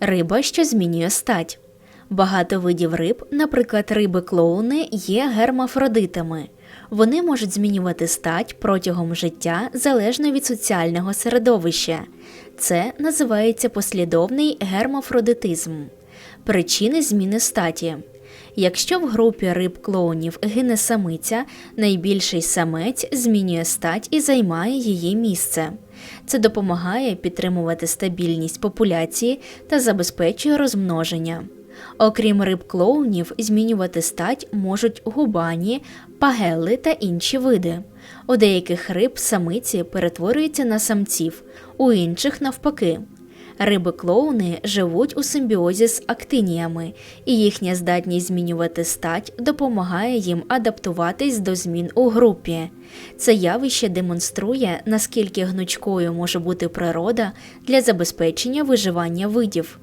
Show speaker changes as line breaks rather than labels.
Риба, що змінює стать. Багато видів риб, наприклад, риби клоуни, є гермафродитами. Вони можуть змінювати стать протягом життя залежно від соціального середовища. Це називається послідовний гермафродитизм. Причини зміни статі. Якщо в групі риб клоунів гине самиця, найбільший самець змінює стать і займає її місце. Це допомагає підтримувати стабільність популяції та забезпечує розмноження. Окрім риб клоунів, змінювати стать можуть губані, пагели та інші види. У деяких риб самиці перетворюються на самців, у інших навпаки. Риби клоуни живуть у симбіозі з актиніями, і їхня здатність змінювати стать допомагає їм адаптуватись до змін у групі. Це явище демонструє, наскільки гнучкою може бути природа для забезпечення виживання видів.